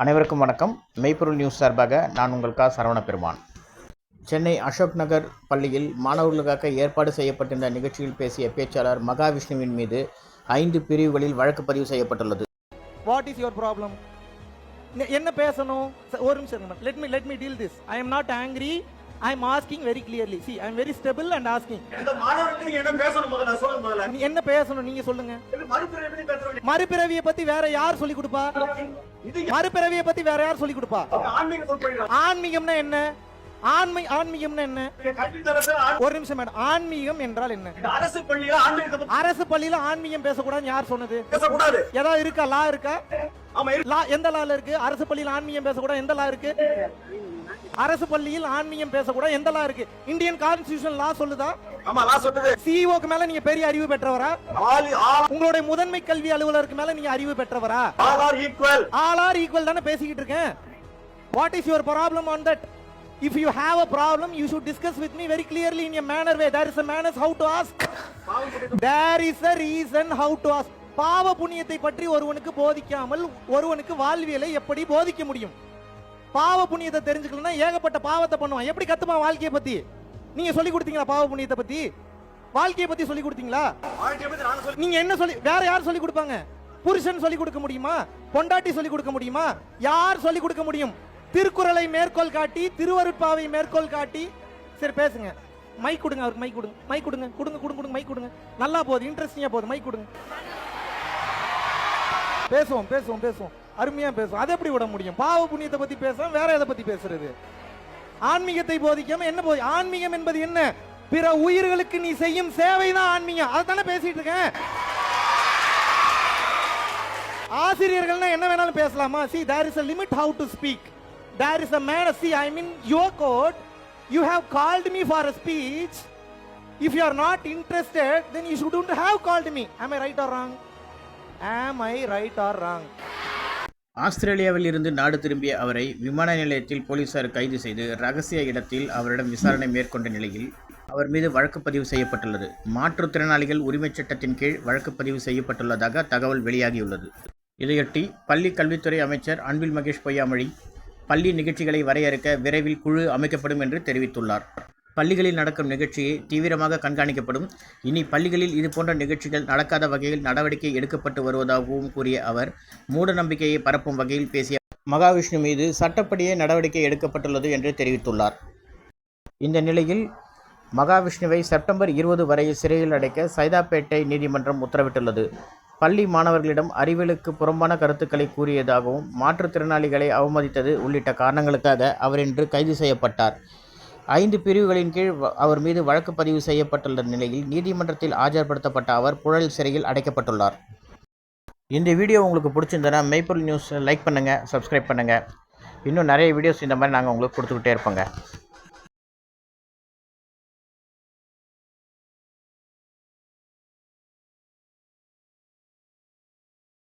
அனைவருக்கும் வணக்கம். மெய்ப்பொருள் நியூஸ் சார்பாக நான் உங்கள் கா. சரவண பெருமான் சென்னை அசோக் நகர் பள்ளியில் மாணவர்களுக்காக ஏற்பாடு செய்யப்பட்டிருந்த நிகழ்ச்சியில் பேசிய பேச்சாளர் மகாவிஷ்ணுவின் மீது ஐந்து பிரிவுகளில் வழக்கு பதிவு செய்யப்பட்டுள்ளது. வாட் இஸ் யுவர் ப்ராப்ளம் என்ன பேசணும்? ச- ஒரு நிமிஷம் let me let me deal this I am not angry I am asking very clearly see I am very stable and asking இந்த என்ன பேசணும் முதல்ல? சொல்லுங்க முதல்ல. என்ன பேசணும்? நீங்க சொல்லுங்க. மறுபிறவி மறுபிறவியை பத்தி வேற யார் சொல்லி கொடுப்பா? இது மறுபிறவியை பத்தி வேற யார் சொல்லி கொடுப்பா? ஆன்மீகம்னா என்ன? ஆன்மை ஆன்மீகம்னா என்ன? ஒரு நிமிஷம் மேடம். ஆன்மீகம் என்றால் என்ன? அரசு பள்ளியில பத்தி அரசு பள்ளியில ஆன்மீகம் பேசக்கூடாதுன்னு யார் சொன்னது? பேசக்கூடாது. ஏதாவது இருக்கா? லா இருக்கா? ஆமா. லா எந்த லால இருக்கு? அரசு பள்ளியில் ஆன்மீகம் பேசக்கூடாது. எந்த லா இருக்கு? அரசு பள்ளியில் ஆன்மீகம் பேசக்கூடாது. எந்த லா இருக்கு? இந்தியன் கான்ஸ்டிடியூஷன் லா சொல்லுதா? ஆமா நான் சொன்னது சிஇஓக்கு மேல நீங்க பெரிய அறிவு பெற்றவரா? உங்களுடைய முதன்மை கல்வி அலுவலருக்கு மேல நீங்க அறிவு பெற்றவரா? All are equal all are equal தானே பேசிக்கிட்டு இருக்கேன். What is your problem on that if you have a problem you should discuss with me very clearly in a manner way there is a manners how to ask there is a reason how to ask பாவ புண்ணியத்தை பற்றி ஒருவனுக்கு போதிக்காமல் ஒருவனுக்கு வாழ்வியலை எப்படி போதிக்க முடியும்? பாவ புண்ணியத்தை தெரிஞ்சுக்கலன்னா ஏகப்பட்ட பாவத்தை பண்ணுவான். எப்படி கத்துமா வாழ்க்கையை பத்தி? நீங்க சொல்லி கொடுத்தீங்களா பாவ புண்ணியத்தை பத்தி? வாழ்க்கையை பத்தி சொல்லி கொடுத்தீங்களா? நீங்க என்ன சொல்லி வேற யார் சொல்லி கொடுப்பாங்க? புருஷன் சொல்லி கொடுக்க முடியுமா? பொண்டாட்டி சொல்லி கொடுக்க முடியுமா? யார் சொல்லி கொடுக்க முடியும்? திருக்குறளை மேற்கோள் காட்டி திருவருட்பாவை மேற்கோள் காட்டி. சரி பேசுங்க. மைக் கொடுங்க அவருக்கு மைக் கொடுங்க. மைக் கொடுங்க கொடுங்க கொடுங்க கொடுங்க மைக் கொடுங்க. நல்லா போகுது இன்ட்ரெஸ்டிங்கா போகுது. மைக் கொடுங்க. பேசுவோம் பேசுவோம் பேசுவோம் அருமையா பேசுவோம் அதை எப்படி விட முடியும் பாவ புண்ணியத்தை பத்தி பேசுறோம் வேற எதை பத்தி பேசுறது ஆன்மீகத்தை போதிக்காம என்ன போதி ஆன்மீகம் என்பது என்ன பிற உயிர்களுக்கு நீ செய்யும் சேவை தான் ஆன்மீகம் அதை தானே பேசிட்டு இருக்கேன் ஆசிரியர்கள்னா என்ன வேணாலும் பேசலாமா see there is a limit how to speak there is a man see I mean your code you have called me for a speech if you are not interested then you should don't have called me I'm I right or wrong ஆஸ்திரேலியாவில் இருந்து நாடு திரும்பிய அவரை விமான நிலையத்தில் போலீசார் கைது செய்து ரகசிய இடத்தில் அவரிடம் விசாரணை மேற்கொண்ட நிலையில் அவர் மீது வழக்கு பதிவு செய்யப்பட்டுள்ளது. மாற்றுத்திறனாளிகள் உரிமைச் சட்டத்தின் கீழ் வழக்கு பதிவு செய்யப்பட்டுள்ளதாக தகவல் வெளியாகியுள்ளது. இதையொட்டி பள்ளி கல்வித்துறை அமைச்சர் அன்பில் மகேஷ் பொய்யாமொழி பள்ளி நிகழ்ச்சிகளை வரையறுக்க விரைவில் குழு அமைக்கப்படும் என்று தெரிவித்துள்ளார். பள்ளிகளில் நடக்கும் நிகழ்ச்சியை தீவிரமாக கண்காணிக்கப்படும். இனி பள்ளிகளில் இதுபோன்ற நிகழ்ச்சிகள் நடக்காத வகையில் நடவடிக்கை எடுக்கப்பட்டு வருவதாகவும் கூறிய அவர் மூட நம்பிக்கையை பரப்பும் வகையில் பேசிய மகாவிஷ்ணு மீது சட்டப்படியே நடவடிக்கை எடுக்கப்பட்டுள்ளது என்று தெரிவித்துள்ளார். இந்த நிலையில் மகாவிஷ்ணுவை செப்டம்பர் இருபது வரை சிறையில் அடைக்க சைதாப்பேட்டை நீதிமன்றம் உத்தரவிட்டுள்ளது. பள்ளி மாணவர்களிடம் அறிவியலுக்கு புறம்பான கருத்துக்களை கூறியதாகவும் மாற்றுத்திறனாளிகளை அவமதித்தது உள்ளிட்ட காரணங்களுக்காக அவர் இன்று கைது செய்யப்பட்டார். ஐந்து பிரிவுகளின் கீழ் அவர் மீது வழக்கு பதிவு செய்யப்பட்டுள்ள நிலையில் நீதிமன்றத்தில் ஆஜர்படுத்தப்பட்ட அவர் புழல் சிறையில் அடைக்கப்பட்டுள்ளார். இந்த வீடியோ உங்களுக்கு பிடிச்சிருந்தனா மெய்ப்பொருள் நியூஸ் லைக் பண்ணுங்கள் சப்ஸ்கிரைப் பண்ணுங்கள் இன்னும் நிறைய வீடியோஸ் இந்த மாதிரி நாங்கள் உங்களுக்கு கொடுத்துக்கிட்டே இருப்போங்க.